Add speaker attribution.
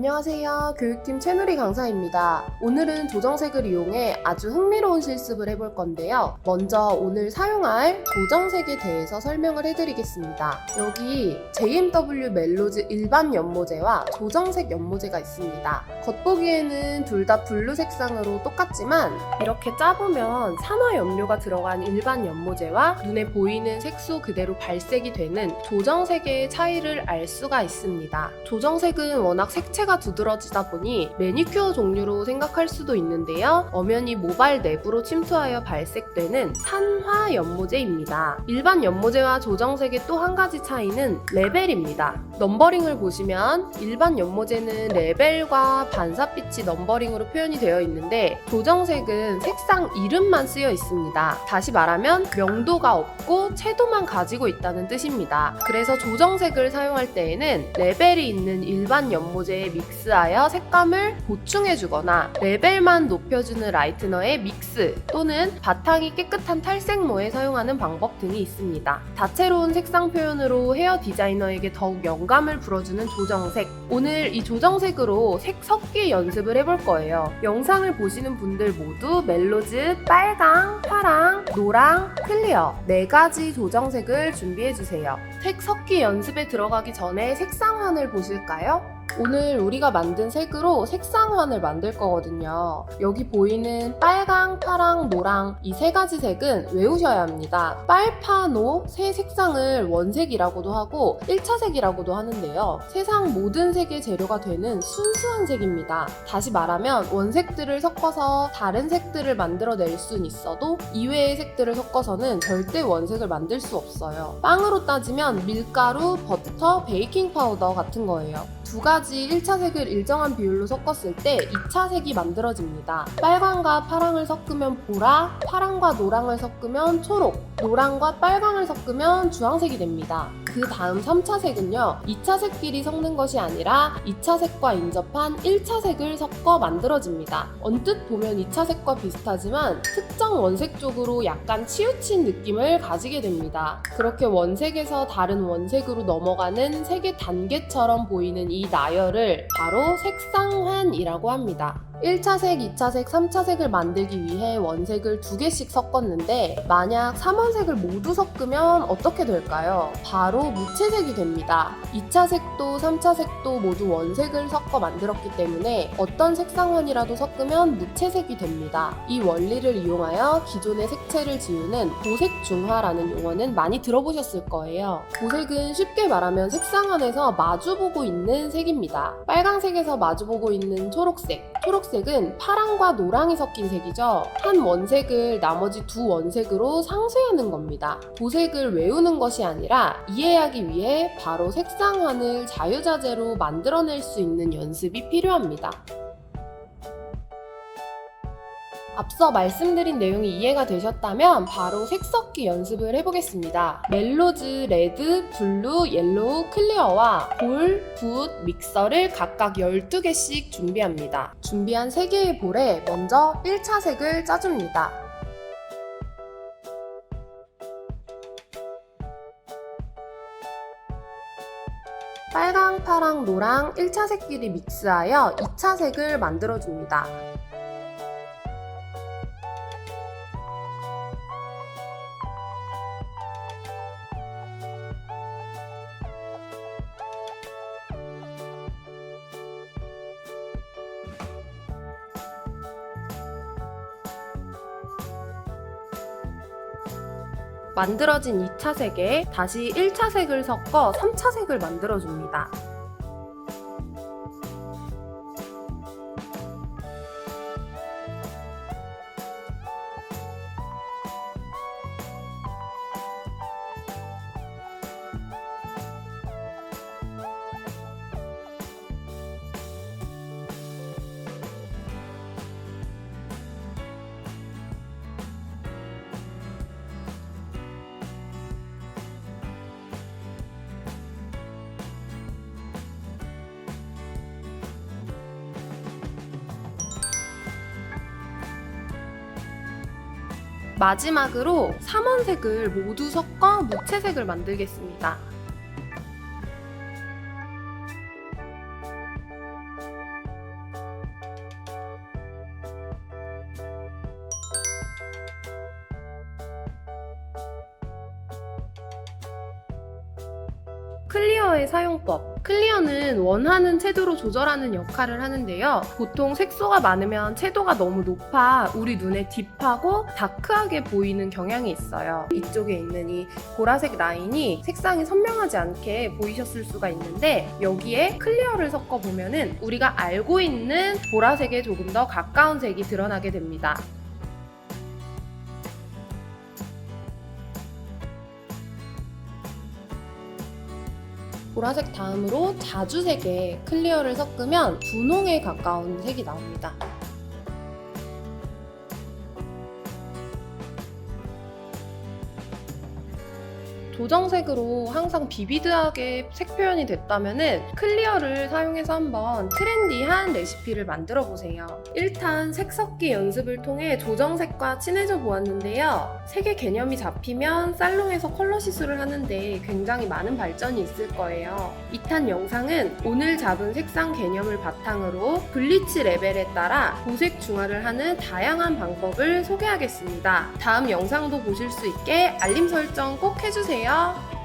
Speaker 1: 안녕하세요. 교육팀 채누리 강사입니다. 오늘은 조정색을 이용해 아주 흥미로운 실습을 해볼 건데요. 먼저 오늘 사용할 조정색에 대해서 설명을 해드리겠습니다. 여기 JMW 멜로즈 일반 연모제와 조정색 연모제가 있습니다. 겉보기에는 둘 다 블루 색상으로 똑같지만 이렇게 짜보면 산화 염료가 들어간 일반 연모제와 눈에 보이는 색소 그대로 발색이 되는 조정색의 차이를 알 수가 있습니다. 조정색은 워낙 색채 가 두드러지다 보니 매니큐어 종류로 생각할 수도 있는데요. 엄연히 모발 내부로 침투하여 발색되는 산화 연모제입니다. 일반 연모제와 조정색의 또 한 가지 차이는 레벨입니다. 넘버링을 보시면 일반 연모제는 레벨과 반사빛이 넘버링으로 표현이 되어 있는데 조정색은 색상 이름만 쓰여 있습니다. 다시 말하면 명도가 없고 채도만 가지고 있다는 뜻입니다. 그래서 조정색을 사용할 때에는 레벨이 있는 일반 연모제에 믹스하여 색감을 보충해주거나 레벨만 높여주는 라이트너의 믹스 또는 바탕이 깨끗한 탈색모에 사용하는 방법 등이 있습니다. 다채로운 색상 표현으로 헤어 디자이너에게 더욱 영감을 불어주는 조정색. 오늘 이 조정색으로 색 섞기 연습을 해볼 거예요. 영상을 보시는 분들 모두 멜로즈 빨강, 파랑, 노랑, 클리어 네 가지 조정색을 준비해 주세요. 색 섞기 연습에 들어가기 전에 색상환을 보실까요? 오늘 우리가 만든 색으로 색상환을 만들 거거든요. 여기 보이는 빨강, 파랑, 노랑 이 세 가지 색은 외우셔야 합니다. 빨파노 세 색상을 원색이라고도 하고 1차 색이라고도 하는데요. 세상 모든 색의 재료가 되는 순수한 색입니다. 다시 말하면 원색들을 섞어서 다른 색들을 만들어낼 수는 있어도 이외의 색들을 섞어서는 절대 원색을 만들 수 없어요. 빵으로 따지면 밀가루, 버터, 베이킹 파우더 같은 거예요. 두 가지 1차 색을 일정한 비율로 섞었을 때 2차 색이 만들어집니다. 빨강과 파랑을 섞으면 보라, 파랑과 노랑을 섞으면 초록, 노랑과 빨강을 섞으면 주황색이 됩니다. 그 다음 3차 색은요, 2차 색끼리 섞는 것이 아니라 2차 색과 인접한 1차 색을 섞어 만들어집니다. 언뜻 보면 2차 색과 비슷하지만 특정 원색 쪽으로 약간 치우친 느낌을 가지게 됩니다. 그렇게 원색에서 다른 원색으로 넘어가는 색의 단계처럼 보이는 이 나열을 바로 색상환이라고 합니다. 1차색, 2차색, 3차색을 만들기 위해 원색을 두 개씩 섞었는데 만약 3원 색을 모두 섞으면 어떻게 될까요? 바로 무채색이 됩니다. 2차 색도 3차 색도 모두 원색을 섞어 만들었기 때문에 어떤 색상환이라도 섞으면 무채색이 됩니다. 이 원리를 이용하여 기존의 색채를 지우는 도색 중화라는 용어는 많이 들어보셨을 거예요. 도색은 쉽게 말하면 색상환에서 마주보고 있는 색입니다. 빨강색에서 마주보고 있는 초록색, 초록색은 파랑과 노랑이 섞인 색이죠. 한 원색을 나머지 두 원색으로 상쇄하는 겁니다. 도색을 외우는 것이 아니라 이해하기 위해 바로 색상환을 자유자재로 만들어낼 수 있는 연습이 필요합니다. 앞서 말씀드린 내용이 이해가 되셨다면 바로 색 섞기 연습을 해보겠습니다. 멜로즈, 레드, 블루, 옐로우, 클리어와 볼, 붓, 믹서를 각각 12개씩 준비합니다. 준비한 3개의 볼에 먼저 1차 색을 짜줍니다. 빨강, 파랑, 노랑 1차 색끼리 믹스하여 2차 색을 만들어줍니다. 만들어진 2차 색에 다시 1차 색을 섞어 3차 색을 만들어줍니다. 마지막으로 3원색을 모두 섞어 무채색을 만들겠습니다. 클리어의 사용법. 클리어는 원하는 채도로 조절하는 역할을 하는데요. 보통 색소가 많으면 채도가 너무 높아 우리 눈에 딥하고 다크하게 보이는 경향이 있어요. 이쪽에 있는 이 보라색 라인이 색상이 선명하지 않게 보이셨을 수가 있는데 여기에 클리어를 섞어 보면은 우리가 알고 있는 보라색에 조금 더 가까운 색이 드러나게 됩니다. 보라색 다음으로 자주색에 클리어를 섞으면 분홍에 가까운 색이 나옵니다. 도정색으로 항상 비비드하게 색 표현이 됐다면은 클리어를 사용해서 한번 트렌디한 레시피를 만들어 보세요. 1탄 색 섞기 연습을 통해 조정색과 친해져 보았는데요. 색의 개념이 잡히면 살롱에서 컬러 시술을 하는데 굉장히 많은 발전이 있을 거예요. 2탄 영상은 오늘 잡은 색상 개념을 바탕으로 블리치 레벨에 따라 보색 중화를 하는 다양한 방법을 소개하겠습니다. 다음 영상도 보실 수 있게 알림 설정 꼭 해주세요.